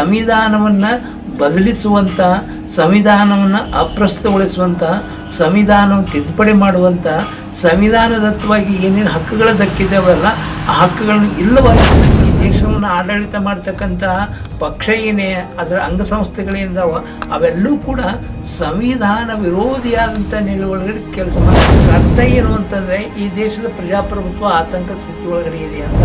ಸಂವಿಧಾನವನ್ನು ಬದಲಿಸುವಂಥ ಸಂವಿಧಾನವನ್ನು ಅಪ್ರಸ್ತುತಗೊಳಿಸುವಂಥ ಸಂವಿಧಾನವನ್ನು ತಿದ್ದುಪಡಿ ಮಾಡುವಂಥ ಸಂವಿಧಾನದತ್ವವಾಗಿ ಏನೇನು ಹಕ್ಕುಗಳು ದಕ್ಕಿದ್ದಾವಲ್ಲ, ಆ ಹಕ್ಕುಗಳನ್ನು ಇಲ್ಲವಾಗಿ ಈ ದೇಶವನ್ನು ಆಡಳಿತ ಮಾಡ್ತಕ್ಕಂತಹ ಪಕ್ಷ ಏನೇ, ಅದರ ಅಂಗಸಂಸ್ಥೆಗಳೇನಿದಾವ ಅವೆಲ್ಲೂ ಕೂಡ ಸಂವಿಧಾನ ವಿರೋಧಿಯಾದಂಥ ನಿಲುವೊಳಗಡೆ ಕೆಲಸ ಮಾಡ್ತಾರೆ ಅರ್ಥ ಏನು ಅಂತಂದರೆ, ಈ ದೇಶದ ಪ್ರಜಾಪ್ರಭುತ್ವ ಆತಂಕ ಸ್ಥಿತಿ ಒಳಗಡೆ ಇದೆ ಅಂತ.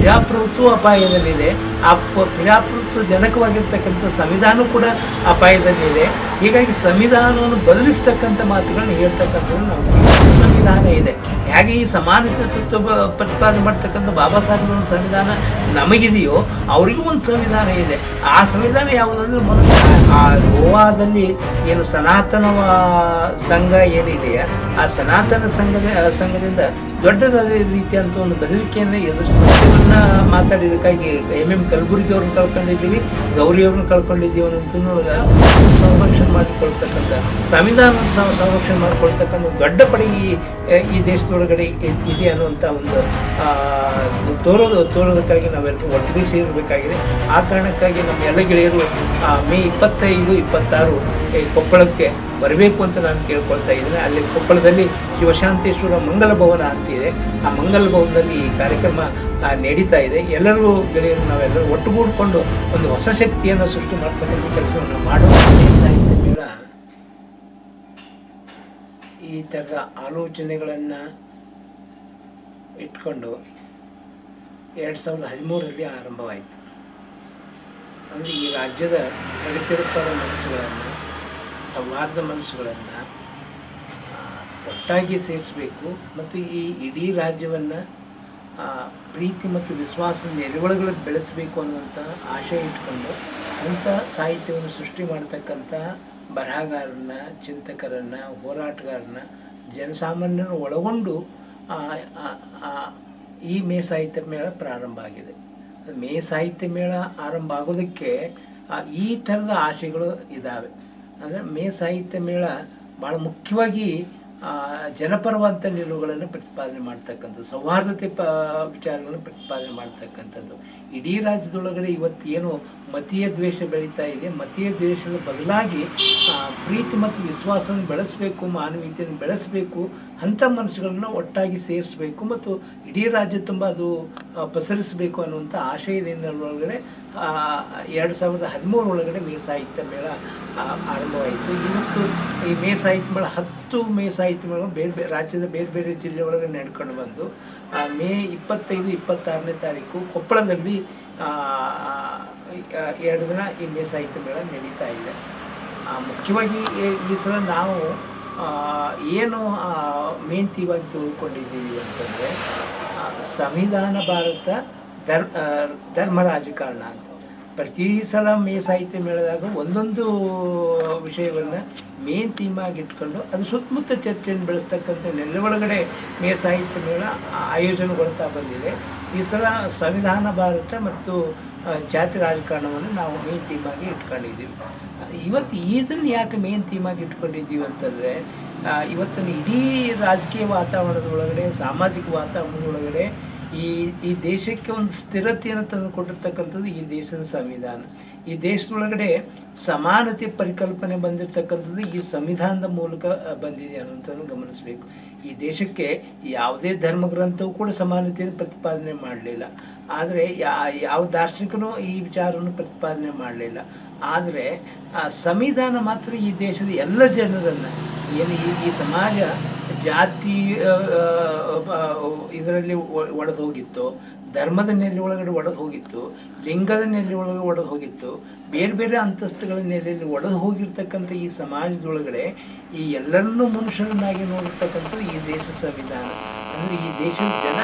ಪ್ರಜಾಪ್ರಭುತ್ವ ಅಪಾಯದಲ್ಲಿದೆ. ಆ ಪ್ರಜಾಪ್ರಭುತ್ವ ಜನಕವಾಗಿರ್ತಕ್ಕಂಥ ಸಂವಿಧಾನ ಕೂಡ ಅಪಾಯದಲ್ಲಿದೆ. ಹೀಗಾಗಿ ಸಂವಿಧಾನವನ್ನು ಬದಲಿಸ್ತಕ್ಕಂಥ ಮಾತುಗಳನ್ನ ಹೇಳ್ತಕ್ಕಂಥದ್ದು ನಾವು. ಸಂವಿಧಾನ ಇದೆ. ಹೇಗೆ ಈ ಸಮಾನತೆ ತತ್ವ ಪ್ರತಿಪಾದನೆ ಮಾಡ್ತಕ್ಕಂಥ ಬಾಬಾ ಸಾಹೇಬ್ ಒಂದು ಸಂವಿಧಾನ ನಮಗಿದೆಯೋ ಅವರಿಗೂ ಒಂದು ಸಂವಿಧಾನ ಇದೆ. ಆ ಸಂವಿಧಾನ ಯಾವುದಂದ್ರೆ ಮೊದಲು ಆ ಗೋವಾದಲ್ಲಿ ಏನು ಸನಾತನ ಸಂಘ ಏನಿದೆಯಾ ಆ ಸನಾತನ ಸಂಘದ ಸಂಘದಿಂದ ದೊಡ್ಡದಾದ ರೀತಿಯಂತ ಒಂದು ಬೆದರಿಕೆಯನ್ನು ಎದುರಿಸೋದನ್ನ ಮಾತಾಡಿದಕ್ಕಾಗಿ ಎಂ ಎಂ ಕಲಬುರ್ಗಿ ಅವ್ರನ್ನ ಕಳ್ಕೊಂಡಿದ್ದೀವಿ, ಗೌರಿ ಅವ್ರನ್ನ ಕಳ್ಕೊಂಡಿದ್ದೀವಿ ಅಂತ ಸಂರಕ್ಷಣೆ ಮಾಡಿಕೊಳ್ತಕ್ಕಂಥ, ಸಂವಿಧಾನ ಸಂರಕ್ಷಣೆ ಮಾಡಿಕೊಳ್ತಕ್ಕಂಥ ದೊಡ್ಡ ಪಡೆ ಈ ಈ ದೇಶದೊಳಗಡೆ ಇದೆ ಅನ್ನುವಂಥ ಒಂದು ತೋರೋದು, ತೋರೋದಕ್ಕಾಗಿ ನಾವೆಲ್ಲರೂ ಒಟ್ಟಿಗೆ ಸೇರಬೇಕಾಗಿದೆ ಆ ಕಾರಣಕ್ಕಾಗಿ ನಮ್ಮ ಎಲ್ಲ ಗೆಳೆಯರು ಮೇ ಇಪ್ಪತ್ತೈದು, ಇಪ್ಪತ್ತಾರು ಕೊಪ್ಪಳಕ್ಕೆ ಬರಬೇಕು ಅಂತ ನಾನು ಕೇಳ್ಕೊಳ್ತಾ ಇದ್ದೀನಿ. ಅಲ್ಲಿ ಕೊಪ್ಪಳದಲ್ಲಿ ಶಿವಶಾಂತೇಶ್ವರ ಮಂಗಲ ಭವನ ಅಂತಿದೆ ಆ ಮಂಗಲ ಭವನದಲ್ಲಿ ಈ ಕಾರ್ಯಕ್ರಮ ನಡೀತಾ ಇದೆ. ಎಲ್ಲರೂ ಗೆಳೆಯರು, ನಾವೆಲ್ಲರೂ ಒಟ್ಟುಗೂಡಿಕೊಂಡು ಒಂದು ಹೊಸ ಶಕ್ತಿಯನ್ನು ಸೃಷ್ಟಿ ಮಾಡ್ತಕ್ಕಂಥ ಕೆಲಸವನ್ನು ಮಾಡುವ ಈ ಥರದ ಆಲೋಚನೆಗಳನ್ನು ಇಟ್ಕೊಂಡು ಎರಡು ಸಾವಿರದ ಹದಿಮೂರರಲ್ಲಿ ಆರಂಭವಾಯಿತು. ಅಂದರೆ ಈ ರಾಜ್ಯದ ಕಡಿತಿರುತ್ತಾದ ಮನಸ್ಸುಗಳನ್ನು, ಸೌಹಾರ್ದ ಮನಸ್ಸುಗಳನ್ನು ಒಟ್ಟಾಗಿ ಸೇರಿಸಬೇಕು ಮತ್ತು ಈ ಇಡೀ ರಾಜ್ಯವನ್ನು ಪ್ರೀತಿ ಮತ್ತು ವಿಶ್ವಾಸದ ನೆಲೆಯೊಳಗಡೆ ಬೆಳೆಸಬೇಕು ಅನ್ನುವಂಥ ಆಶಯ ಇಟ್ಕೊಂಡು ಅಂಥ ಸಾಹಿತ್ಯವನ್ನು ಸೃಷ್ಟಿ ಮಾಡ್ತಕ್ಕಂಥ ಬರಹಗಾರರನ್ನ ಚಿಂತಕರನ್ನ ಹೋರಾಟಗಾರರನ್ನ ಜನಸಾಮಾನ್ಯರನ್ನು ಒಳಗೊಂಡು ಈ ಮೇ ಸಾಹಿತ್ಯ ಮೇಳ ಪ್ರಾರಂಭ ಆಗಿದೆ. ಮೇ ಸಾಹಿತ್ಯ ಮೇಳ ಆರಂಭ ಆಗೋದಕ್ಕೆ ಈ ಥರದ ಆಶೆಗಳು ಇದ್ದಾವೆ ಅಂದರೆ ಮೇ ಸಾಹಿತ್ಯ ಮೇಳ ಭಾಳ ಮುಖ್ಯವಾಗಿ ಜನಪರವಾದಂಥ ನಿಲುವುಗಳನ್ನು ಪ್ರತಿಪಾದನೆ ಮಾಡ್ತಕ್ಕಂಥದ್ದು, ಸೌಹಾರ್ದತೆ ಪ, ವಿಚಾರಗಳನ್ನು ಪ್ರತಿಪಾದನೆ ಮಾಡ್ತಕ್ಕಂಥದ್ದು. ಇಡೀ ರಾಜ್ಯದೊಳಗಡೆ ಇವತ್ತು ಏನು ಮತೀಯ ದ್ವೇಷ ಬೆಳೀತಾ ಇದೆ, ಮತೀಯ ದ್ವೇಷದ ಬದಲಾಗಿ ಪ್ರೀತಿ ಮತ್ತು ವಿಶ್ವಾಸವನ್ನು ಬೆಳೆಸಬೇಕು, ಮಾನವೀಯತೆಯನ್ನು ಬೆಳೆಸಬೇಕು, ಅಂಥ ಮನಸ್ಸುಗಳನ್ನ ಒಟ್ಟಾಗಿ ಸೇರಿಸಬೇಕು ಮತ್ತು ಇಡೀ ರಾಜ್ಯ ತುಂಬ ಅದು ಪಸರಿಸಬೇಕು ಅನ್ನುವಂಥ ಆಶಯದೊಳಗಡೆ ಎರಡು ಸಾವಿರದ ಹದಿಮೂರರೊಳಗಡೆ ಮೇ ಸಾಹಿತ್ಯ ಮೇಳ ಆರಂಭವಾಯಿತು. ಇವತ್ತು ಈ ಮೇ ಸಾಹಿತ್ಯ ಮೇಳ, ಹತ್ತು ಮೇ ಸಾಹಿತ್ಯ ಮೇಳ ಬೇರೆ ಬೇರೆ ರಾಜ್ಯದ ಬೇರೆ ಬೇರೆ ಜಿಲ್ಲೆ ಒಳಗೆ ನಡ್ಕೊಂಡು ಬಂದು ಮೇ ಇಪ್ಪತ್ತೈದು, ಇಪ್ಪತ್ತಾರನೇ ತಾರೀಕು ಕೊಪ್ಪಳದಲ್ಲಿ ಎರಡು ದಿನ ಈ ಮೇ ಸಾಹಿತ್ಯ ಮೇಳ ನಡೀತಾ ಇದೆ. ಮುಖ್ಯವಾಗಿ ಈ ಸಲ ನಾವು ಏನು ಮೇನ್ ತೀವಾಗಿ ತಿಳ್ಕೊಂಡಿದ್ದೀವಿ ಅಂತಂದರೆ ಸಂವಿಧಾನ ಭಾರತ ಧರ್ ಆ, ಧರ್ಮ ರಾಜಕಾರಣ ಅಂತ. ಪ್ರತಿ ಸಲ ಮೇ ಸಾಹಿತ್ಯ ಮೇಳದಾಗ ಒಂದೊಂದು ವಿಷಯವನ್ನು ಮೇನ್ ಥೀಮಾಗಿ ಇಟ್ಕೊಂಡು ಅದು ಸುತ್ತಮುತ್ತ ಚರ್ಚೆಯನ್ನು ಬೆಳೆಸ್ತಕ್ಕಂಥ ನೆಲೆ ಒಳಗಡೆ ಮೇ ಸಾಹಿತ್ಯ ಮೇಳ ಆಯೋಜನೆಗೊಳ್ತಾ ಬಂದಿದೆ. ಈ ಸಲ ಸಂವಿಧಾನ ಭಾರತ ಮತ್ತು ಜಾತಿ ರಾಜಕಾರಣವನ್ನು ನಾವು ಮೇನ್ ಥೀಮಾಗಿ ಇಟ್ಕೊಂಡಿದ್ದೀವಿ. ಇವತ್ತು ಇದನ್ನು ಯಾಕೆ ಮೇನ್ ಥೀಮಾಗಿ ಇಟ್ಕೊಂಡಿದ್ದೀವಿ ಅಂತಂದರೆ ಇವತ್ತಿನ ಇಡೀ ರಾಜಕೀಯ ವಾತಾವರಣದ ಒಳಗಡೆ ಸಾಮಾಜಿಕ ವಾತಾವರಣದ ಒಳಗಡೆ ಈ ಈ ದೇಶಕ್ಕೆ ಒಂದು ಸ್ಥಿರತೆಯನ್ನು ತಂದು ಕೊಟ್ಟಿರ್ತಕ್ಕಂಥದ್ದು ಈ ದೇಶದ ಸಂವಿಧಾನ. ಈ ದೇಶದೊಳಗಡೆ ಸಮಾನತೆ ಪರಿಕಲ್ಪನೆ ಬಂದಿರತಕ್ಕಂಥದ್ದು ಈ ಸಂವಿಧಾನದ ಮೂಲಕ ಬಂದಿದೆ ಅನ್ನೋಂಥದ್ದು ಗಮನಿಸಬೇಕು. ಈ ದೇಶಕ್ಕೆ ಯಾವುದೇ ಧರ್ಮ ಗ್ರಂಥವೂ ಕೂಡ ಸಮಾನತೆಯನ್ನು ಪ್ರತಿಪಾದನೆ ಮಾಡಲಿಲ್ಲ. ಆದರೆ ಯಾವ ದಾರ್ಶನಿಕನೂ ಈ ವಿಚಾರವನ್ನು ಪ್ರತಿಪಾದನೆ ಮಾಡಲಿಲ್ಲ. ಆದರೆ, ಆ, ಸಂವಿಧಾನ ಮಾತ್ರ ಈ ದೇಶದ ಎಲ್ಲ ಜನರನ್ನು, ಏನು ಈ ಈ ಸಮಾಜ ಜಾತಿ ಇದರಲ್ಲಿ ಒಡೆದು ಹೋಗಿತ್ತು, ಧರ್ಮದ ನೆಲೆ ಒಳಗಡೆ ಒಡೆದು ಹೋಗಿತ್ತು, ಲಿಂಗದ ನೆಲೆ ಒಳಗೆ ಒಡೆದು ಹೋಗಿತ್ತು, ಬೇರೆ ಬೇರೆ ಅಂತಸ್ತುಗಳ ನೆಲೆಯಲ್ಲಿ ಒಡೆದು ಹೋಗಿರ್ತಕ್ಕಂಥ ಈ ಸಮಾಜದೊಳಗಡೆ ಈ ಎಲ್ಲರನ್ನೂ ಮನುಷ್ಯರನ್ನಾಗಿ ನೋಡಿರ್ತಕ್ಕಂಥ ಈ ದೇಶ ಸಂವಿಧಾನ. ಅಂದರೆ ಈ ದೇಶದ ಜನ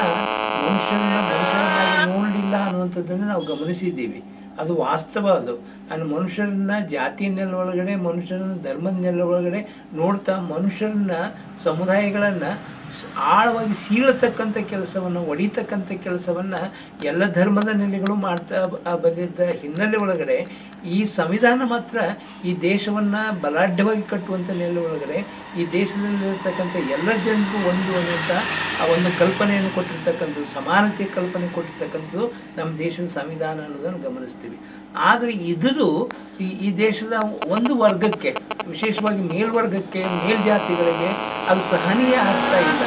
ಮನುಷ್ಯರನ್ನ ಮನುಷ್ಯರನ್ನಾಗಿ ನೋಡಲಿಲ್ಲ ಅನ್ನುವಂಥದ್ದನ್ನು ನಾವು ಗಮನಿಸಿದ್ದೀವಿ. ಅದು ವಾಸ್ತವ ಅದು. ಅಲ್ಲಿ ಮನುಷ್ಯರನ್ನ ಜಾತಿ ನೆಲ ಒಳಗಡೆ ಮನುಷ್ಯರನ್ನ ಧರ್ಮದ ನೆಲ ಒಳಗಡೆ ನೋಡ್ತಾ ಮನುಷ್ಯರನ್ನ, ಸಮುದಾಯಗಳನ್ನು ಆಳವಾಗಿ ಸೀಳತಕ್ಕಂಥ ಕೆಲಸವನ್ನು, ಒಡಿತಕ್ಕಂಥ ಕೆಲಸವನ್ನು ಎಲ್ಲ ಧರ್ಮದ ನೆಲೆಗಳು ಮಾಡ್ತಾ ಬಂದಿದ್ದ ಹಿನ್ನೆಲೆ ಒಳಗಡೆ ಈ ಸಂವಿಧಾನ ಮಾತ್ರ ಈ ದೇಶವನ್ನು ಬಲಾಢ್ಯವಾಗಿ ಕಟ್ಟುವಂಥ ನೆಲೆ ಒಳಗಡೆ ಈ ದೇಶದಲ್ಲಿರ್ತಕ್ಕಂಥ ಎಲ್ಲ ಜನರು ಒಂದು ಅನ್ನುವಂಥ ಆ ಒಂದು ಕಲ್ಪನೆಯನ್ನು ಕೊಟ್ಟಿರ್ತಕ್ಕಂಥದ್ದು, ಸಮಾನತೆ ಕಲ್ಪನೆ ಕೊಟ್ಟಿರ್ತಕ್ಕಂಥದ್ದು ನಮ್ಮ ದೇಶದ ಸಂವಿಧಾನ ಅನ್ನೋದನ್ನು ಗಮನಿಸ್ತೀವಿ. ಆದರೆ ಇದು ಈ ದೇಶದ ಒಂದು ವರ್ಗಕ್ಕೆ ವಿಶೇಷವಾಗಿ ಮೇಲ್ವರ್ಗಕ್ಕೆ, ಮೇಲ್ಜಾತಿಗಳಿಗೆ ಅದು ಸಹನೀಯ ಆಗ್ತಾ ಇಲ್ಲ.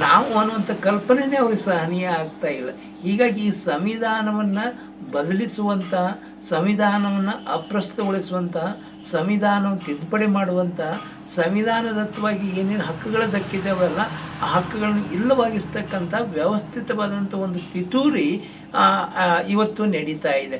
ನಾವು ಅನ್ನುವಂಥ ಕಲ್ಪನೆನೇ ಅವ್ರಿಗೆ ಸಹನೀಯ ಆಗ್ತಾ ಇಲ್ಲ. ಹೀಗಾಗಿ ಈ ಸಂವಿಧಾನವನ್ನು ಬದಲಿಸುವಂತಹ ಸಂವಿಧಾನವನ್ನು ಅಪ್ರಸ್ತುತಗೊಳಿಸುವಂತಹ ಸಂವಿಧಾನವನ್ನು ತಿದ್ದುಪಡಿ ಮಾಡುವಂಥ, ಸಂವಿಧಾನದತ್ವವಾಗಿ ಏನೇನು ಹಕ್ಕುಗಳು ದಕ್ಕಿದ್ದಾವಲ್ಲ ಹಕ್ಕುಗಳನ್ನು ಇಲ್ಲವಾಗಿಸ್ತಕ್ಕಂಥ ವ್ಯವಸ್ಥಿತವಾದಂಥ ಒಂದು ಪಿತೂರಿ ಇವತ್ತು ನಡೀತಾ ಇದೆ.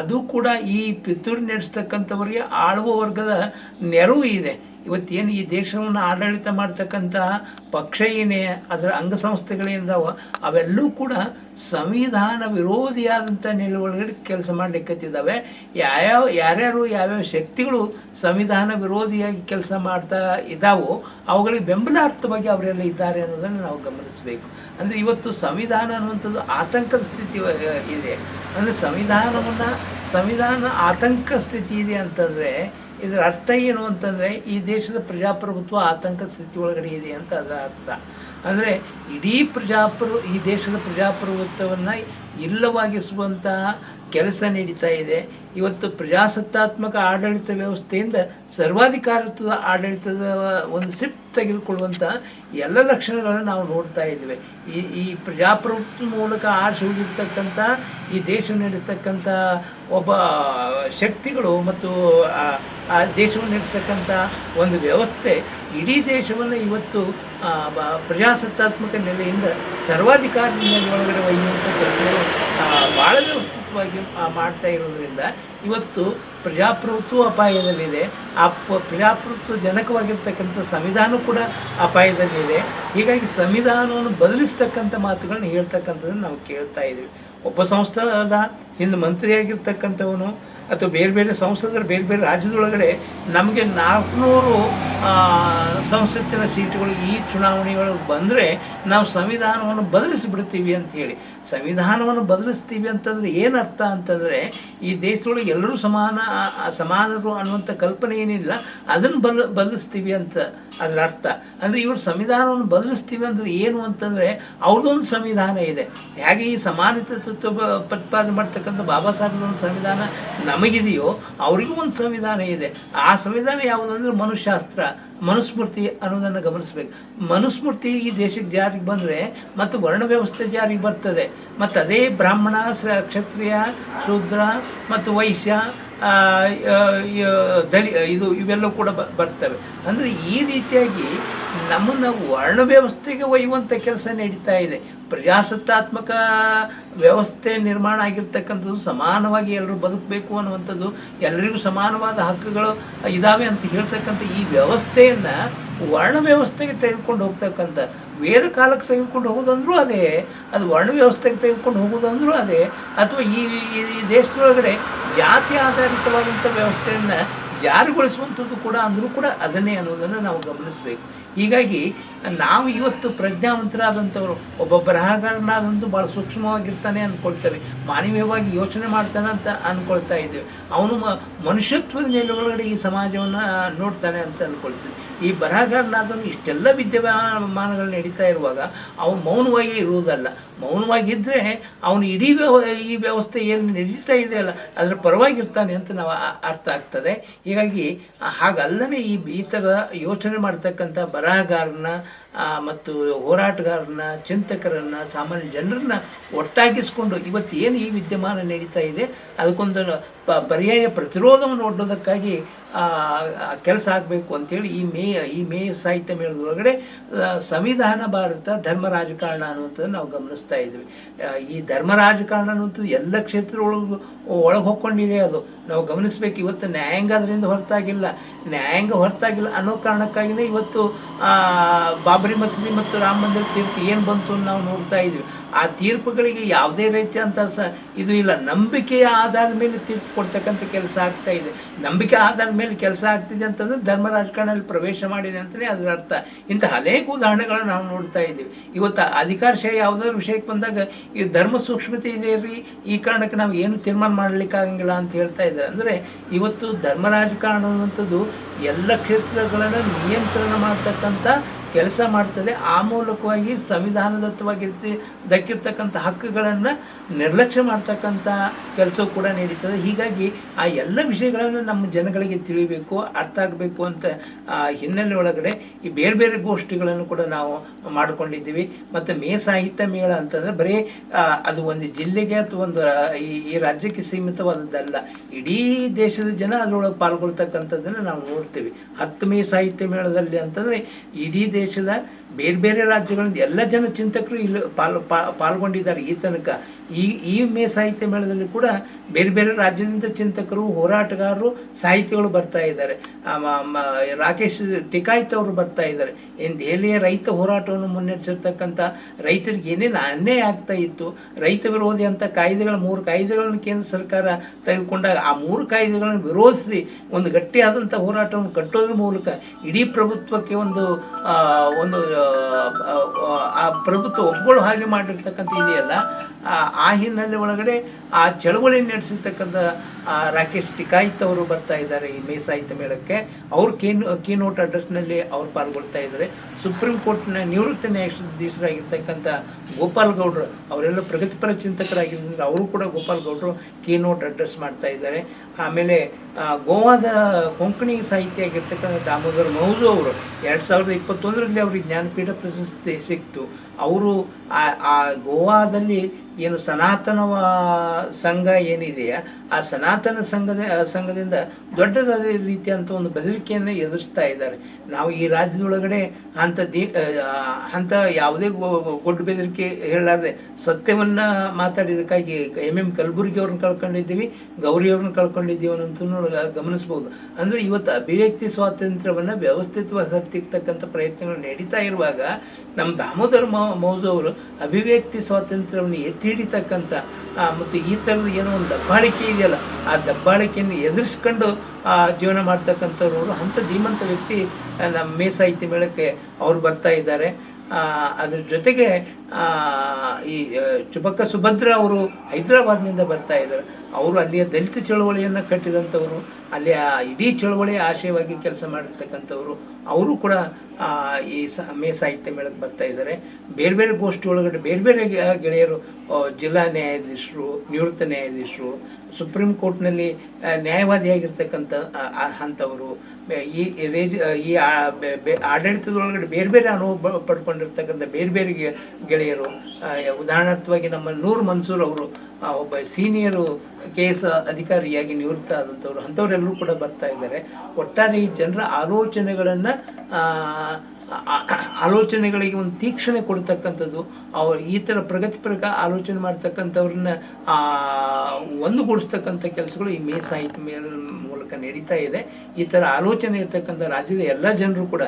ಅದು ಕೂಡ ಈ ಪಿತೂರಿ ನಡೆಸ್ತಕ್ಕಂಥವರಿಗೆ ಆಳುವ ವರ್ಗದ ನೆರವು ಇದೆ. ಇವತ್ತೇನು ಈ ದೇಶವನ್ನು ಆಡಳಿತ ಮಾಡ್ತಕ್ಕಂತಹ ಪಕ್ಷ ಏನೇ, ಅದರ ಅಂಗಸಂಸ್ಥೆಗಳೇನಿದಾವ ಅವೆಲ್ಲೂ ಕೂಡ ಸಂವಿಧಾನ ವಿರೋಧಿಯಾದಂಥ ನಿಲುವಳಿಗೆ ಕೆಲಸ ಮಾಡಲಿಕ್ಕತ್ತಿದ್ದಾವೆ. ಯಾವ್ಯಾವ, ಯಾರ್ಯಾರು ಯಾವ್ಯಾವ ಶಕ್ತಿಗಳು ಸಂವಿಧಾನ ವಿರೋಧಿಯಾಗಿ ಕೆಲಸ ಮಾಡ್ತಾ ಇದ್ದಾವೋ, ಅವುಗಳಿಗೆ ಬೆಂಬಲಾರ್ಥವಾಗಿ ಅವರೆಲ್ಲ ಇದ್ದಾರೆ ಅನ್ನೋದನ್ನು ನಾವು ಗಮನಿಸಬೇಕು. ಅಂದರೆ ಇವತ್ತು ಸಂವಿಧಾನ ಅನ್ನುವಂಥದ್ದು ಆತಂಕದ ಸ್ಥಿತಿ ಇದೆ. ಅಂದರೆ ಸಂವಿಧಾನವನ್ನು, ಸಂವಿಧಾನ ಆತಂಕ ಸ್ಥಿತಿ ಇದೆ ಅಂತಂದರೆ ಇದರ ಅರ್ಥ ಏನು ಅಂತಂದರೆ, ಈ ದೇಶದ ಪ್ರಜಾಪ್ರಭುತ್ವ ಆತಂಕ ಸ್ಥಿತಿ ಒಳಗಡೆ ಇದೆ ಅಂತ ಅದರ ಅರ್ಥ. ಅಂದರೆ, ಇಡೀ ಪ್ರಜಾಪ್ರ ಈ ದೇಶದ ಪ್ರಜಾಪ್ರಭುತ್ವವನ್ನು ಇಲ್ಲವಾಗಿಸುವಂತಹ ಕೆಲಸ ನಡೀತಾ ಇದೆ. ಇವತ್ತು ಪ್ರಜಾಸತ್ತಾತ್ಮಕ ಆಡಳಿತ ವ್ಯವಸ್ಥೆಯಿಂದ ಸರ್ವಾಧಿಕಾರತ್ವದ ಆಡಳಿತದ ಒಂದು ಸಿಪ್ ತೆಗೆದುಕೊಳ್ಳುವಂಥ ಎಲ್ಲ ಲಕ್ಷಣಗಳನ್ನು ನಾವು ನೋಡ್ತಾ ಇದ್ದೇವೆ. ಈ ಈ ಪ್ರಜಾಪ್ರಭುತ್ವ ಮೂಲಕ ಆರಿಸಿ ಈ ದೇಶ ನಡೆಸ್ತಕ್ಕಂಥ ಒಬ್ಬ ಶಕ್ತಿಗಳು ಮತ್ತು ಆ- ದೇಶವನ್ನು ನಡೆಸ್ತಕ್ಕಂಥ ಒಂದು ವ್ಯವಸ್ಥೆ ಇಡೀ ದೇಶವನ್ನು ಇವತ್ತು ಪ್ರಜಾಸತ್ತಾತ್ಮಕ ನೆಲೆಯಿಂದ ಸರ್ವಾಧಿಕಾರದಿಂದ ಒಳಗಡೆ ಒಯ್ಯುವಂಥ ಕೆಲಸಗಳು ಭಾಳ ವ್ಯವಸ್ಥಿತವಾಗಿ ಮಾಡ್ತಾ ಇರೋದ್ರಿಂದ ಇವತ್ತು ಪ್ರಜಾಪ್ರಭುತ್ವ ಅಪಾಯದಲ್ಲಿದೆ. ಆ ಪ್ರಜಾಪ್ರಭುತ್ವ ಜನಕವಾಗಿರ್ತಕ್ಕಂಥ ಸಂವಿಧಾನ ಕೂಡ ಅಪಾಯದಲ್ಲಿದೆ. ಹೀಗಾಗಿ ಸಂವಿಧಾನವನ್ನು ಬದಲಿಸ್ತಕ್ಕಂಥ ಮಾತುಗಳನ್ನ ಹೇಳ್ತಕ್ಕಂಥದ್ದನ್ನು ನಾವು ಕೇಳ್ತಾ ಇದ್ದೀವಿ. ಒಬ್ಬ ಸಂಸ್ಥಾನದ ಹಿಂದೆ ಮಂತ್ರಿಯಾಗಿರ್ತಕ್ಕಂಥವನು ಅಥವಾ ಬೇರೆ ಬೇರೆ ಸಂಸದರು ಬೇರೆ ಬೇರೆ ರಾಜ್ಯದೊಳಗಡೆ ನಮಗೆ ನಾಲ್ಕುನೂರು ಸಂಸತ್ತಿನ ಸೀಟುಗಳು ಈ ಚುನಾವಣೆಗಳು ಬಂದರೆ ನಾವು ಸಂವಿಧಾನವನ್ನು ಬದಲಿಸಿಬಿಡ್ತೀವಿ ಅಂತ ಹೇಳಿ. ಸಂವಿಧಾನವನ್ನು ಬದಲಿಸ್ತೀವಿ ಅಂತಂದರೆ ಏನು ಅರ್ಥ ಅಂತಂದರೆ ಈ ದೇಶದೊಳಗೆ ಎಲ್ಲರೂ ಸಮಾನ ಸಮಾನರು ಅನ್ನುವಂಥ ಕಲ್ಪನೆ ಏನಿಲ್ಲ, ಅದನ್ನು ಬದ ಬದಲಿಸ್ತೀವಿ ಅಂತ. ಅದರ ಅರ್ಥ ಅಂದರೆ ಇವರು ಸಂವಿಧಾನವನ್ನು ಬದಲಿಸ್ತೀವಿ ಅಂದರೆ ಏನು ಅಂತಂದರೆ ಅವ್ರದ್ದೊಂದು ಸಂವಿಧಾನ ಇದೆ. ಹೇಗೆ ಈ ಸಮಾನತೆ ತತ್ವ ಪ್ರತಿಪಾದನೆ ಮಾಡ್ತಕ್ಕಂಥ ಬಾಬಾ ಸಾಹೇಬ್ದೊಂದು ಸಂವಿಧಾನ ನಮಗಿದೆಯೋ ಅವರಿಗೂ ಒಂದು ಸಂವಿಧಾನ ಇದೆ. ಆ ಸಂವಿಧಾನ ಯಾವುದಂದ್ರೆ ಮನುಶಾಸ್ತ್ರ ಮನುಸ್ಮೃತಿ ಅನ್ನೋದನ್ನು ಗಮನಿಸಬೇಕು. ಮನುಸ್ಮೃತಿ ಈ ದೇಶಕ್ಕೆ ಜಾರಿಗೆ ಬಂದರೆ ಮತ್ತು ವರ್ಣ ವ್ಯವಸ್ಥೆ ಜಾರಿಗೆ ಬರ್ತದೆ. ಮತ್ತು ಅದೇ ಬ್ರಾಹ್ಮಣ ಕ್ಷತ್ರಿಯ, ಶೂದ್ರ ಮತ್ತು ವೈಶ್ಯ ದಲಿ ಇದು ಇವೆಲ್ಲ ಕೂಡ ಬರ್ತವೆ. ಅಂದರೆ ಈ ರೀತಿಯಾಗಿ ನಮ್ಮನ್ನು ವರ್ಣ ವ್ಯವಸ್ಥೆಗೆ ಒಯ್ಯುವಂಥ ಕೆಲಸ ನಡೀತಾ ಇದೆ. ಪ್ರಜಾಸತ್ತಾತ್ಮಕ ವ್ಯವಸ್ಥೆ ನಿರ್ಮಾಣ ಆಗಿರ್ತಕ್ಕಂಥದ್ದು ಸಮಾನವಾಗಿ ಎಲ್ಲರೂ ಬದುಕಬೇಕು ಅನ್ನುವಂಥದ್ದು ಎಲ್ಲರಿಗೂ ಸಮಾನವಾದ ಹಕ್ಕುಗಳು ಇದ್ದಾವೆ ಅಂತ ಹೇಳ್ತಕ್ಕಂಥ ಈ ವ್ಯವಸ್ಥೆಯನ್ನು ವರ್ಣ ವ್ಯವಸ್ಥೆಗೆ ತೆಗೆದುಕೊಂಡು ಹೋಗ್ತಕ್ಕಂಥ, ವೇದ ಕಾಲಕ್ಕೆ ತೆಗೆದುಕೊಂಡು ಹೋಗೋದಂದ್ರೂ ಅದೇ, ಅದು ವರ್ಣ ವ್ಯವಸ್ಥೆಗೆ ತೆಗೆದುಕೊಂಡು ಹೋಗೋದಂದ್ರೂ ಅದೇ, ಅಥವಾ ಈ ದೇಶದೊಳಗಡೆ ಜಾತಿ ಆಧಾರಿತವಾದಂಥ ವ್ಯವಸ್ಥೆಯನ್ನು ಜಾರಿಗೊಳಿಸುವಂಥದ್ದು ಕೂಡ ಅಂದರೂ ಕೂಡ ಅದನ್ನೇ ಅನ್ನೋದನ್ನು ನಾವು ಗಮನಿಸಬೇಕು. ಹೀಗಾಗಿ ನಾವು ಇವತ್ತು ಪ್ರಜ್ಞಾವಂತರಾದಂಥವರು, ಒಬ್ಬ ಬರಹಗಾರನಾದಂತೂ ಭಾಳ ಸೂಕ್ಷ್ಮವಾಗಿರ್ತಾನೆ ಅಂದ್ಕೊಳ್ತೇವೆ. ಮಾನವೀಯವಾಗಿ ಯೋಚನೆ ಮಾಡ್ತಾನೆ ಅಂತ ಅಂದ್ಕೊಳ್ತಾ ಇದ್ದೇವೆ. ಅವನು ಮನುಷ್ಯತ್ವದ ನೆಲೆಯೊಳಗಡೆ ಈ ಸಮಾಜವನ್ನು ನೋಡ್ತಾನೆ ಅಂತ ಅಂದ್ಕೊಳ್ತೀವಿ ಈ ಬರಹಗಾರನಾದವನು ಇಷ್ಟೆಲ್ಲ ವಿದ್ಯಮಾನಗಳು ನಡೀತಾ ಇರುವಾಗ, ಅವನು ಮೌನವಾಗಿ ಇರುವುದಲ್ಲ. ಮೌನವಾಗಿದ್ದರೆ ಅವನು ಇಡೀ ವ್ಯವ ಈ ವ್ಯವಸ್ಥೆ ಏನು ನಡೀತಾ ಇದೆ ಅಲ್ಲ, ಅದರ ಪರವಾಗಿರ್ತಾನೆ ಅಂತ ನಾವು ಅರ್ಥ ಆಗ್ತದೆ. ಹೀಗಾಗಿ ಹಾಗಲ್ಲದೆ ಈ ಈ ಥರ ಯೋಚನೆ ಮಾಡ್ತಕ್ಕಂಥ ಬರಹಗಾರನ ಮತ್ತು ಹೋರಾಟಗಾರನ, ಚಿಂತಕರನ್ನು, ಸಾಮಾನ್ಯ ಜನರನ್ನ ಒಟ್ಟಾಗಿಸ್ಕೊಂಡು ಇವತ್ತು ಏನು ಈ ವಿದ್ಯಮಾನ ನಡೀತಾ ಇದೆ, ಅದಕ್ಕೊಂದು ಪ, ಪರ್ಯಾಯ ಪ್ರತಿರೋಧವನ್ನು ಒಡ್ಡೋದಕ್ಕಾಗಿ ಕೆಲಸ ಆಗಬೇಕು ಅಂತೇಳಿ ಈ ಮೇ ಈ ಮೇ ಸಾಹಿತ್ಯ ಮೇಳದೊಳಗಡೆ ಸಂವಿಧಾನ ಭಾರತ ಧರ್ಮ ರಾಜಕಾರಣ ಅನ್ನುವಂಥದ್ದು ನಾವು ಗಮನಿಸ್ತಾ ಇದ್ವಿ. ಈ ಧರ್ಮ ರಾಜಕಾರಣ ಅನ್ನುವಂಥದ್ದು ಎಲ್ಲ ಕ್ಷೇತ್ರದೊಳಗೂ ಒಳಗೆ ಹೋಗ್ಕೊಂಡಿದೆ ಅದು. ನಾವು ಗಮನಿಸ್ಬೇಕು, ಇವತ್ತು ನ್ಯಾಯಾಂಗ ಅದರಿಂದ ಹೊರತಾಗಿಲ್ಲ. ನ್ಯಾಯಾಂಗ ಹೊರತಾಗಿಲ್ಲ ಅನ್ನೋ ಕಾರಣಕ್ಕಾಗಿಯೇ ಇವತ್ತು ಬಾಬರಿ ಮಸೀದಿ ಮತ್ತು ರಾಮ ಮಂದಿರ ತೀರ್ಪು ಏನು ಬಂತು ಅಂತ ನಾವು ನೋಡ್ತಾ ಇದ್ದೀವಿ ಆ ತೀರ್ಪುಗಳಿಗೆ ಯಾವುದೇ ರೀತಿಯಂಥ ಸ, ಇದು ಇಲ್ಲ. ನಂಬಿಕೆಯ ಆಧಾರದ ಮೇಲೆ ತೀರ್ಪು ಕೊಡ್ತಕ್ಕಂಥ ಕೆಲಸ ಆಗ್ತಾ ಇದೆ. ನಂಬಿಕೆ ಆಧಾರದ ಮೇಲೆ ಕೆಲಸ ಆಗ್ತಿದೆ ಅಂತಂದ್ರೆ ಧರ್ಮ ರಾಜಕಾರಣದಲ್ಲಿ ಪ್ರವೇಶ ಮಾಡಿದೆ ಅಂತಲೇ ಅದರ ಅರ್ಥ. ಇಂಥ ಅನೇಕ ಉದಾಹರಣೆಗಳನ್ನು ನಾವು ನೋಡ್ತಾ ಇದ್ದೀವಿ. ಇವತ್ತು ಅಧಿಕಾರಶಾಹಿ ಯಾವುದಾದ್ರು ವಿಷಯಕ್ಕೆ ಬಂದಾಗ ಈ ಧರ್ಮ ಸೂಕ್ಷ್ಮತೆ ಇದೆ ರೀ, ಈ ಕಾರಣಕ್ಕೆ ನಾವು ಏನು ತೀರ್ಮಾನ ಮಾಡಲಿಕ್ಕಾಗಂಗಿಲ್ಲ ಅಂತ ಹೇಳ್ತಾ ಇದ್ದಾರೆ. ಅಂದರೆ ಇವತ್ತು ಧರ್ಮ ರಾಜಕಾರಣ ಅನ್ನುವಂಥದ್ದು ಎಲ್ಲ ಕ್ಷೇತ್ರಗಳನ್ನು ನಿಯಂತ್ರಣ ಮಾಡ್ತಕ್ಕಂಥ ಕೆಲಸ ಮಾಡ್ತದೆ, ಆ ಮೂಲಕವಾಗಿ ಸಂವಿಧಾನದತ್ತವಾಗಿ ದಕ್ಕಿರ್ತಕ್ಕಂಥ ಹಕ್ಕುಗಳನ್ನು ನಿರ್ಲಕ್ಷ್ಯ ಮಾಡ್ತಕ್ಕಂಥ ಕೆಲಸ ಕೂಡ ನಡೀತದೆ ಹೀಗಾಗಿ ಆ ಎಲ್ಲ ವಿಷಯಗಳನ್ನು ನಮ್ಮ ಜನಗಳಿಗೆ ತಿಳಿಬೇಕು, ಅರ್ಥ ಆಗಬೇಕು ಅಂತ ಹಿನ್ನೆಲೆ ಒಳಗಡೆ ಈ ಬೇರೆ ಬೇರೆ ಗೋಷ್ಠಿಗಳನ್ನು ಕೂಡ ನಾವು ಮಾಡಿಕೊಂಡಿದ್ದೀವಿ. ಮತ್ತು ಮೇ ಸಾಹಿತ್ಯ ಮೇಳ ಅಂತಂದರೆ ಬರೀ ಅದು ಒಂದು ಜಿಲ್ಲೆಗೆ ಅಥವಾ ಒಂದು ಈ ರಾಜ್ಯಕ್ಕೆ ಸೀಮಿತವಾದದ್ದಲ್ಲ. ಇಡೀ ದೇಶದ ಜನ ಅದರೊಳಗೆ ಪಾಲ್ಗೊಳ್ತಕ್ಕಂಥದ್ದನ್ನು ನಾವು ನೋಡ್ತೀವಿ. ಹತ್ತು ಮೇ ಸಾಹಿತ್ಯ ಮೇಳದಲ್ಲಿ ಅಂತಂದರೆ ಇಡೀ ದೇಶದ ಬೇರೆ ಬೇರೆ ರಾಜ್ಯಗಳಿಂದ ಎಲ್ಲ ಜನ ಚಿಂತಕರು ಇಲ್ಲಿ ಪಾಲ್ ಪಾಲ್ಗೊಂಡಿದ್ದಾರೆ ಈ ತನಕ. ಈ ಈ ಮೇ ಸಾಹಿತ್ಯ ಮೇಳದಲ್ಲಿ ಕೂಡ ಬೇರೆ ಬೇರೆ ರಾಜ್ಯದಿಂದ ಚಿಂತಕರು, ಹೋರಾಟಗಾರರು ಸಾಹಿತಿಗಳು ಬರ್ತಾ ಇದ್ದಾರೆ. ರಾಕೇಶ್ ಟಿಕಾಯ್ತ್ ಅವರು ಬರ್ತಾ ಇದ್ದಾರೆ. ಏನು ದೆಹಲಿಯ ರೈತ ಹೋರಾಟವನ್ನು ಮುನ್ನಡೆಸಿರ್ತಕ್ಕಂಥ ರೈತರಿಗೆ ಏನೇನು ಅನ್ಯಾಯ ಆಗ್ತಾ ಇತ್ತು, ರೈತ ವಿರೋಧಿ ಅಂತ ಕಾಯ್ದೆಗಳ, ಮೂರು ಕಾಯ್ದೆಗಳನ್ನು ಕೇಂದ್ರ ಸರ್ಕಾರ ತೆಗೆದುಕೊಂಡಾಗ ಆ ಮೂರು ಕಾಯ್ದೆಗಳನ್ನು ವಿರೋಧಿಸಿ ಒಂದು ಗಟ್ಟಿಯಾದಂಥ ಹೋರಾಟವನ್ನು ಕಟ್ಟೋದ್ರ ಮೂಲಕ ಇಡೀ ಪ್ರಭುತ್ವಕ್ಕೆ ಒಂದು ಒಂದು, ಆ ಪ್ರಭುತ್ವ ಒಗ್ಗೊಳ್ಳೋ ಹಾಗೆ ಮಾಡಿರ್ತಕ್ಕಂಥ ಇದೆಯಲ್ಲ ಆ- ಹಿನ್ನೆಲೆ ಒಳಗಡೆ ಆ ಚಳವಳಿ ನಡೆಸಿರ್ತಕ್ಕಂಥ ರಾಕೇಶ್ ಟಿಕಾಯಿತ್ ಅವರು ಬರ್ತಾ ಇದ್ದಾರೆ ಈ ಮೇ ಸಾಹಿತ್ಯ ಮೇಳಕ್ಕೆ. ಅವ್ರ ಕೀನ್, ಕೀನೋಟ್ ಅಡ್ರೆಸ್ನಲ್ಲಿ ಅವ್ರು ಪಾಲ್ಗೊಳ್ತಾ ಇದ್ದಾರೆ. ಸುಪ್ರೀಂ ಕೋರ್ಟ್ನ ನಿವೃತ್ತ ನ್ಯಾಯಾಧೀಶರಾಗಿರ್ತಕ್ಕಂಥ ಗೋಪಾಲ್ ಗೌಡ್ರು, ಅವರೆಲ್ಲ ಪ್ರಗತಿಪರ ಚಿಂತಕರಾಗಿದ್ದರಿಂದ ಅವರು ಕೂಡ ಗೋಪಾಲ್ ಗೌಡ್ರು ಕೀನೋಟ್ ಅಡ್ರೆಸ್ ಮಾಡ್ತಾ ಇದ್ದಾರೆ. ಆಮೇಲೆ ಗೋವಾದ ಕೊಂಕಣಿ ಸಾಹಿತ್ಯ ಆಗಿರ್ತಕ್ಕಂಥ ದಾಮೋದರ್ ಮೌಜು ಅವರು, ಎರಡು ಸಾವಿರದ ಇಪ್ಪತ್ತೊಂದರಲ್ಲಿ ಅವ್ರಿಗೆ ಜ್ಞಾನಪೀಠ ಪ್ರಶಸ್ತಿ ಸಿಕ್ತು. ಅವರು ಆ- ಗೋವಾದಲ್ಲಿ ಏನು ಸನಾತನ ಸಂಘ ಏನಿದೆಯಾ, ಆ ಸನಾತನ ಸಂಘದ ಸಂಘದಿಂದ ದೊಡ್ಡದಾದ ರೀತಿಯಂಥ ಒಂದು ಬೆದರಿಕೆಯನ್ನು ಎದುರಿಸ್ತಾ ಇದ್ದಾರೆ. ನಾವು ಈ ರಾಜ್ಯದೊಳಗಡೆ ಅಂಥ ದೇ ಅಂತ ಅಂಥ ಯಾವುದೇ ಗೊಡ್ಡ ಬೆದರಿಕೆ ಹೇಳಲಾರ್ದೆ ಸತ್ಯವನ್ನು ಮಾತಾಡಿದ್ದಕ್ಕಾಗಿ ಎಂ ಎಂ ಕಲಬುರ್ಗಿ ಅವ್ರನ್ನ ಕಳ್ಕೊಂಡಿದ್ದೀವಿ, ಗೌರಿ ಅವ್ರನ್ನ ಕಳ್ಕೊಂಡಿದ್ದೀವಿ ಅನ್ನೋ ಗಮನಿಸ್ಬೋದು ಅಂದರೆ ಇವತ್ತು ಅಭಿವ್ಯಕ್ತಿ ಸ್ವಾತಂತ್ರ್ಯವನ್ನು ವ್ಯವಸ್ಥಿತವಾಗಿ ಹತ್ತಿರ್ತಕ್ಕಂಥ ಪ್ರಯತ್ನಗಳು ನಡೀತಾ ಇರುವಾಗ ನಮ್ಮ ದಾಮೋದರ ಮೌಜು ಅವರು ಅಭಿವ್ಯಕ್ತಿ ಸ್ವಾತಂತ್ರ್ಯವನ್ನು ಎತ್ತಿ ಹಿಡಿತಕ್ಕಂಥ ಮತ್ತು ಈ ಥರದ ಏನೋ ಒಂದು ದಬ್ಬಾಳಿಕೆ ಇದೆಯಲ್ಲ ಆ ದಬ್ಬಾಳಿಕೆಯನ್ನು ಎದುರಿಸ್ಕೊಂಡು ಜೀವನ ಮಾಡ್ತಕ್ಕಂಥವ್ರು ಅಂಥ ಧೀಮಂತ ವ್ಯಕ್ತಿ ನಮ್ಮ ಮೇ ಸಾಹಿತ್ಯ ಮೇಳಕ್ಕೆ ಅವ್ರು ಬರ್ತಾ ಇದ್ದಾರೆ. ಅದ್ರ ಜೊತೆಗೆ ಈ ಚುಬಕ್ಕ ಸುಭದ್ರ ಅವರು ಹೈದರಾಬಾದ್ನಿಂದ ಬರ್ತಾ ಇದ್ದಾರೆ. ಅವರು ಅಲ್ಲಿಯ ದಲಿತ ಚಳವಳಿಯನ್ನು ಕಟ್ಟಿದಂಥವರು ಅಲ್ಲಿಯ ಇಡೀ ಚಳವಳಿಯ ಆಶಯವಾಗಿ ಕೆಲಸ ಮಾಡಿರ್ತಕ್ಕಂಥವರು ಅವರು ಕೂಡ ಈ ಸ ಮೇ ಸಾಹಿತ್ಯ ಮೇಳಕ್ಕೆ ಬರ್ತಾ ಇದ್ದಾರೆ. ಬೇರೆ ಬೇರೆ ಗೋಷ್ಠಿ ಒಳಗಡೆ ಬೇರೆ ಬೇರೆ ಗೆಳೆಯರು ಜಿಲ್ಲಾ ನ್ಯಾಯಾಧೀಶರು ನಿವೃತ್ತ ನ್ಯಾಯಾಧೀಶರು ಸುಪ್ರೀಂ ಕೋರ್ಟ್ನಲ್ಲಿ ಆ, ನ್ಯಾಯವಾದಿಯಾಗಿರ್ತಕ್ಕಂಥ ಆ, ಆ, ಅಂಥವರು ಈ ರೇಜ್ ಈ ಆಡಳಿತದೊಳಗಡೆ ಬೇರೆ ಬೇರೆ ಅನುಭವ ಪಡ್ಕೊಂಡಿರ್ತಕ್ಕಂಥ ಬೇರೆ ಬೇರೆ ಗೆಳೆಯರು ಆ, ಉದಾಹರಣಾರ್ಥವಾಗಿ ನಮ್ಮ ನೂರ್ ಮನ್ಸೂರ್ ಅವರು ಆ, ಒಬ್ಬ ಸೀನಿಯರು ಕೆ ಎಸ್ ಅಧಿಕಾರಿಯಾಗಿ ನಿವೃತ್ತ ಆದಂಥವ್ರು ಅಂಥವರೆಲ್ಲರೂ ಕೂಡ ಬರ್ತಾ ಇದ್ದಾರೆ. ಒಟ್ಟಾರೆ ಈ ಜನರ ಆಲೋಚನೆಗಳನ್ನು ಆಲೋಚನೆಗಳಿಗೆ ಒಂದು ತೀಕ್ಷಣೆ ಕೊಡ್ತಕ್ಕಂಥದ್ದು, ಅವ್ರು ಈ ಥರ ಪ್ರಗತಿಪರ ಆಲೋಚನೆ ಮಾಡ್ತಕ್ಕಂಥವ್ರನ್ನ ಒಂದುಗೂಡಿಸ್ತಕ್ಕಂಥ ಕೆಲಸಗಳು ಈ ಮೇ ಸಾಹಿತ್ಯ ಮೇಳ ಮೂಲಕ ನಡೀತಾ ಇದೆ. ಈ ಥರ ಆಲೋಚನೆ ಇರ್ತಕ್ಕಂಥ ರಾಜ್ಯದ ಎಲ್ಲ ಜನರು ಕೂಡ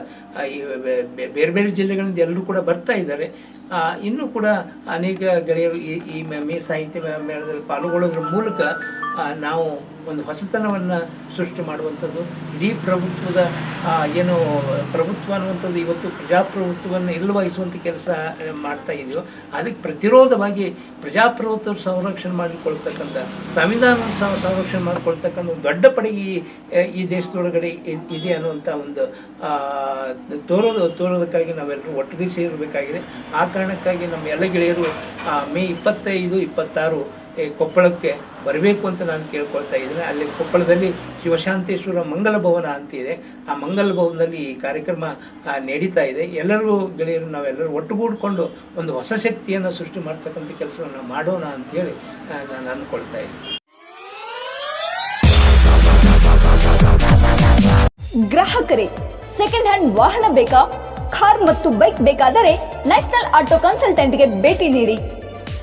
ಬೇರೆ ಬೇರೆ ಜಿಲ್ಲೆಗಳಿಂದ ಎಲ್ಲರೂ ಕೂಡ ಬರ್ತಾ ಇದ್ದಾರೆ. ಇನ್ನೂ ಕೂಡ ಅನೇಕ ಗೆಳೆಯರು ಈ ಈ ಮೇ ಮೇ ಸಾಹಿತ್ಯ ಮೇ- ಮೇಳದಲ್ಲಿ ಪಾಲ್ಗೊಳ್ಳೋದ್ರ ಮೂಲಕ ಆ, ನಾವು ಒಂದು ಹೊಸತನವನ್ನು ಸೃಷ್ಟಿ ಮಾಡುವಂಥದ್ದು, ಇಡೀ ಪ್ರಭುತ್ವದ ಏನು ಪ್ರಭುತ್ವ ಅನ್ನುವಂಥದ್ದು ಇವತ್ತು ಪ್ರಜಾಪ್ರಭುತ್ವವನ್ನು ಇಲ್ಲವಾಗಿಸುವಂಥ ಕೆಲಸ ಮಾಡ್ತಾ ಇದೆಯೋ, ಅದಕ್ಕೆ ಪ್ರತಿರೋಧವಾಗಿ ಪ್ರಜಾಪ್ರಭುತ್ವ ಸಂರಕ್ಷಣೆ ಮಾಡಿಕೊಳ್ತಕ್ಕಂಥ ಸಂವಿಧಾನ ಸಂರಕ್ಷಣೆ ಮಾಡಿಕೊಳ್ತಕ್ಕಂಥ ಒಂದು ದೊಡ್ಡ ಪಡೆಗೆ ಈ ದೇಶದೊಳಗಡೆ ಇದೆ ಅನ್ನುವಂಥ ಒಂದು ತೋರೋದು, ತೋರೋದಕ್ಕಾಗಿ ನಾವೆಲ್ಲರೂ ಒಟ್ಟಿಗೆ ಸೇರಬೇಕಾಗಿದೆ ಆ ಕಾರಣಕ್ಕಾಗಿ ನಮ್ಮ ಎಲ್ಲ ಗೆಳೆಯರು ಮೇ ಇಪ್ಪತ್ತೈದು, ಇಪ್ಪತ್ತಾರು ಕೊಪ್ಪಳಕ್ಕೆ ಬರಬೇಕು ಅಂತ ನಾನು ಕೇಳ್ಕೊಳ್ತಾ ಇದ್ದೀನಿ. ಅಲ್ಲಿ ಕೊಪ್ಪಳದಲ್ಲಿ ಶಿವಶಾಂತೇಶ್ವರ ಮಂಗಲ ಭವನ ಅಂತಿದೆ ಆ ಮಂಗಲ ಭವನದಲ್ಲಿ ಈ ಕಾರ್ಯಕ್ರಮ ನಡೀತಾ ಇದೆ. ಎಲ್ಲರೂ ಗೆಳೆಯರು, ನಾವೆಲ್ಲರೂ ಒಟ್ಟುಗೂಡಿಕೊಂಡು ಒಂದು ಹೊಸ ಶಕ್ತಿಯನ್ನು ಸೃಷ್ಟಿ ಮಾಡ್ತಕ್ಕಂಥ ಕೆಲಸವನ್ನು ಮಾಡೋಣ ಅಂತೇಳಿ ನಾನು ಅಂದ್ಕೊಳ್ತಾ ಇದ್ದೀನಿ. ಗ್ರಾಹಕರೇ ಸೆಕೆಂಡ್ ಹ್ಯಾಂಡ್ ವಾಹನ ಬೇಕಾ? ಕಾರ್ ಮತ್ತು ಬೈಕ್ ಬೇಕಾದರೆ ನ್ಯಾಷನಲ್ ಆಟೋ ಕನ್ಸಲ್ಟೆಂಟ್ಗೆ ಭೇಟಿ ನೀಡಿ.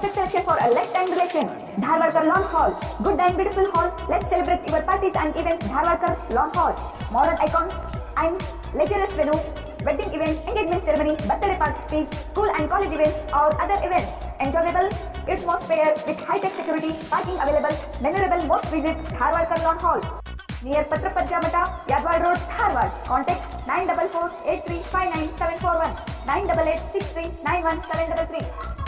Perfect selection for a lifetime relation. Dharwarkar Lawn Hall. Good and beautiful hall. Let's celebrate your parties and events. Dharwarkar Lawn Hall. Modern icon and luxurious venue. Wedding events, engagement ceremony, birthday parties, school and college events or other events. Enjoyable atmosphere with high-tech security, parking available, memorable most visit Dharwarkar Lawn Hall. Near Patrapajja Mata, Yadwad Road, Dharwad. Contact 944 8359 741 988 63 91 733.